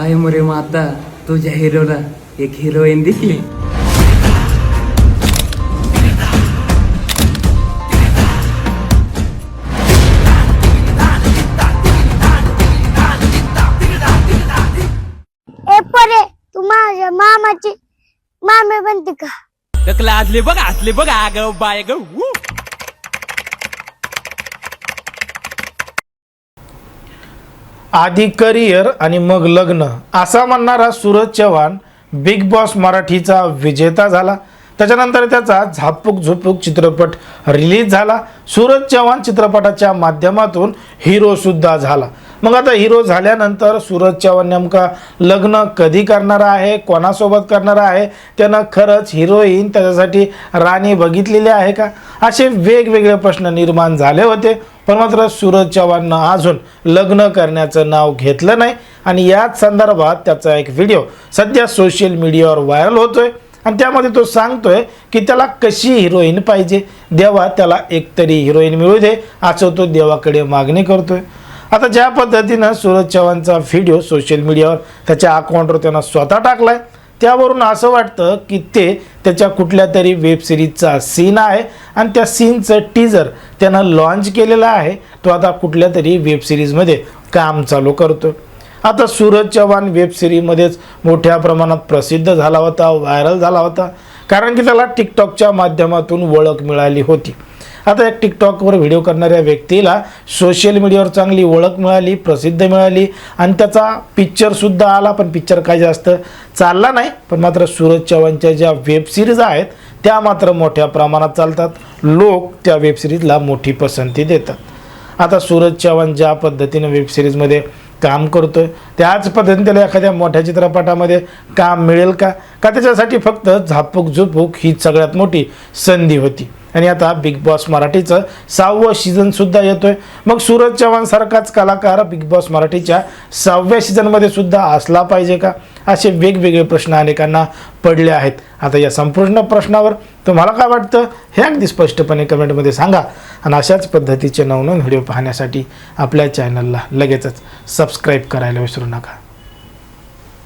I More माता तुझ्या हिरोला एक हिरोईन दिसली ए परे तू माझ्या मामाची मामे बनते का टकला आजले बघ असले बघ आग बाय ग आधी करिअर आणि मग लग्न असा म्हणणारा सूरज चव्हाण बिग बॉस मराठीचा विजेता झाला. त्याच्यानंतर त्याचा झापूक झुपूक चित्रपट रिलीज झाला. सूरज चव्हाण चित्रपटाच्या माध्यमातून हिरोसुद्धा झाला. मग आता हिरो झाल्यानंतर सूरज चव्हाण नेमका लग्न कधी करणार आहे? कोणासोबत करणार आहे? त्यानं खरंच हिरोईन त्याच्यासाठी राणी बघितलेली आहे का? असे वेगवेगळे प्रश्न निर्माण झाले होते. पण मात्र सूरज चव्हाणनं अजून लग्न करण्याचं नाव घेतलं नाही. आणि याच संदर्भात त्याचा एक व्हिडिओ सध्या सोशल मीडियावर व्हायरल होतोय. आणि त्यामध्ये तो सांगतोय की त्याला कशी हिरोईन पाहिजे? देवा त्याला एकतरी हिरोईन मिळू दे. असं तो देवाकडे मागणी करतोय. आता ज्या पद्धतीनं सूरज चव्हाणचा व्हिडिओ सोशल मीडियावर त्याच्या अकाउंटवर त्यांना स्वतः टाकलाय त्यावरून असं वाटतं की ते त्याच्या कुठल्या तरी वेब सिरीजचा सीन आहे आणि त्या सीनचं टीजर त्यानं लॉन्च केलेलं आहे तो आता कुठल्या तरी वेब सिरीजमध्ये काम चालू करतो आता सूरज चव्हाण वेब सिरीजमध्येच मोठ्या प्रमाणात प्रसिद्ध झाला होता व्हायरल झाला होता कारण की त्याला टिकटॉकच्या माध्यमातून ओळख मिळाली होती. आता एक टिकटॉकवर व्हिडिओ करणाऱ्या व्यक्तीला सोशल मीडियावर चांगली ओळख मिळाली प्रसिद्ध मिळाली आणि त्याचा पिक्चरसुद्धा आला पण पिक्चर काही जास्त चालला नाही पण मात्र सूरज चव्हाणच्या ज्या वेबसिरीज आहेत त्या मात्र मोठ्या प्रमाणात चालतात. लोक त्या वेबसिरीजला मोठी पसंती देतात. आता सूरज चव्हाण ज्या पद्धतीनं वेब सिरीजमध्ये काम आहे त्याच पद्धतीने त्याला एखाद्या मोठ्या चित्रपटामध्ये काम मिळेल का? का त्याच्यासाठी फक्त झापूक झुपूक ही सगळ्यात मोठी संधी होती. आणि आता बिग बॉस मराठीचं सहावं सीझनसुद्धा येतोय. मग सूरज चव्हाण सारखाच कलाकार बिग बॉस मराठीच्या सहाव्या सीझनमध्ये सुद्धा असला पाहिजे का? असे वेगवेगळे प्रश्न अनेकांना पडले आहेत. आता या संपूर्ण प्रश्नावर तुम्हाला काय वाटतं? हे अगदी स्पष्टपणे कमेंटमध्ये सांगा. आणि अशाच पद्धतीचे नवनवीन व्हिडिओ पाहण्यासाठी आपल्या चॅनलला लगेचच सबस्क्राईब करायला विसरू नका. 那看。